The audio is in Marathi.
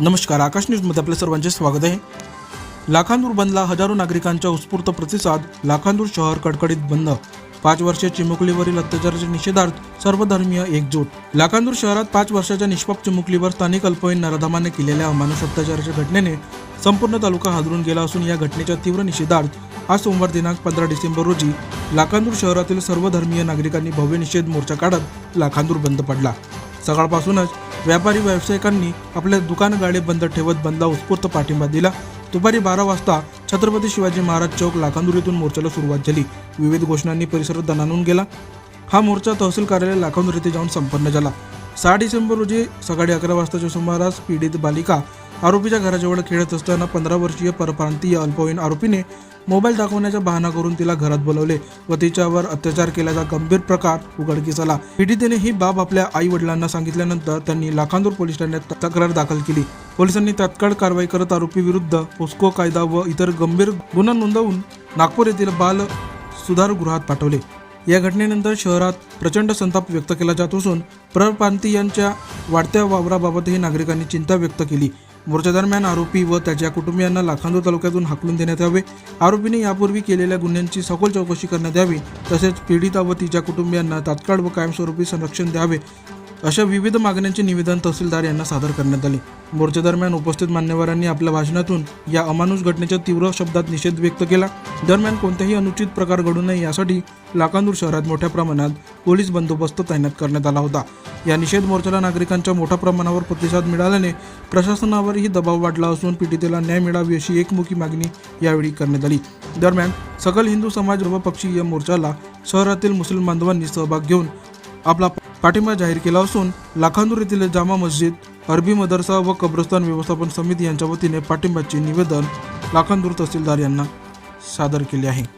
नमस्कार आकाश न्यूजमध्ये आपल्या सर्वांचे स्वागत आहे. लाखांदूर बंदला हजारो नागरिकांचा उत्स्फूर्त प्रतिसाद लाखांदूर शहर कडकडीत बंद. पाच वर्षे चिमुकलीवरील अत्याचाराच्या निषेधार्थ सर्वधर्मीय एकजूट. लाखांदूर शहरात पाच वर्षाच्या निष्पाप चिमुकलीवर स्थानिक अल्पवयीन नराधमाने केलेल्या अमानुष अत्याचाराच्या घटनेने संपूर्ण तालुका हादरून गेला असून या घटनेच्या तीव्र निषेधार्थ आज सोमवार दिनांक पंधरा डिसेंबर रोजी लाखांदूर शहरातील सर्व धर्मीय नागरिकांनी भव्य निषेध मोर्चा काढत लाखांदूर बंद पडला. सकाळपासूनच व्यापारी व्यावसायिकांनी आपले दुकान गाडे बंद ठेवत बंदला उत्स्फूर्त पाठिंबा दिला. दुपारी बारा वाजता छत्रपती शिवाजी महाराज चौक लाखांदूर येथून मोर्चाला सुरुवात झाली. विविध घोषणांनी परिसरात दणानून गेला. हा मोर्चा तहसील कार्यालय लाखांदूर येथे जाऊन संपन्न झाला. सहा डिसेंबर रोजी सकाळी अकरा वाजताच्या सुमारास पीडित बालिका आरोपीच्या घराजवळ खेळत असताना पंधरा वर्षीय परप्रांतीय अल्पवयीन आरोपीने मोबाईल दाखवण्याचा बहाणा करून तिला घरात बोलवले व तिच्यावर अत्याचार केल्याचा गंभीर प्रकार उघडकीस आला. पीडितेने ही बाब आपल्या आई वडिलांना सांगितल्यानंतर त्यांनी लाखांदूर पोलीस ठाण्यात तक्रार दाखल केली. पोलिसांनी तात्काळ कारवाई करत आरोपी विरुद्ध पोस्को कायदा व इतर गंभीर गुन्हा नोंदवून नागपूर येथील बाल सुधारगृहात पाठवले. या घटनेनंतर शहरात प्रचंड संताप व्यक्त केला जात असून परप्रांतीयांच्या वाढत्या वावराबाबतही नागरिकांनी चिंता व्यक्त केली. मोर्चादरम्यान आरोपी व त्याच्या कुटुंबियांना लाखांदूर तालुक्यातून हाकलून देण्यात यावे. आरोपीने यापूर्वी केलेल्या गुन्ह्यांची सखोल चौकशी करण्यात यावी. तसेच पीडिता व तिच्या कुटुंबियांना तात्काळ व कायमस्वरूपी संरक्षण द्यावे. अशा विविध मागण्यांचे निवेदन तहसीलदार यांना सादर करण्यात आले. मोर्चादरम्यान उपस्थित मान्यवरांनी आपल्या भाषणातून या अमानुष घटनेच्या तीव्र शब्दात निषेध व्यक्त केला. दरम्यान कोणताही अनुचित प्रकार घडू नये यासाठी लाखांदूर शहरात मोठ्या प्रमाणात पोलीस बंदोबस्त तैनात करण्यात आला होता. या निषेध मोर्चाला नागरिकांच्या मोठ्या प्रमाणावर प्रतिसाद मिळाल्याने प्रशासनावरही दबाव वाढला असून पीडितेला न्याय मिळावी अशी एकमुखी मागणी यावेळी करण्यात आली. दरम्यान सकल हिंदू समाज सर्वपक्षीय मोर्चाला शहरातील मुस्लिम बांधवांनी सहभाग घेऊन आपला पाठिंबा जाहीर केला असून लाखांदूर येथील जामा मस्जिद अरबी मदरसा व कब्रस्तान व्यवस्थापन समिती यांच्या वतीने पाठिंबाचे निवेदन लाखांदूर तहसीलदार यांना सादर केले आहे.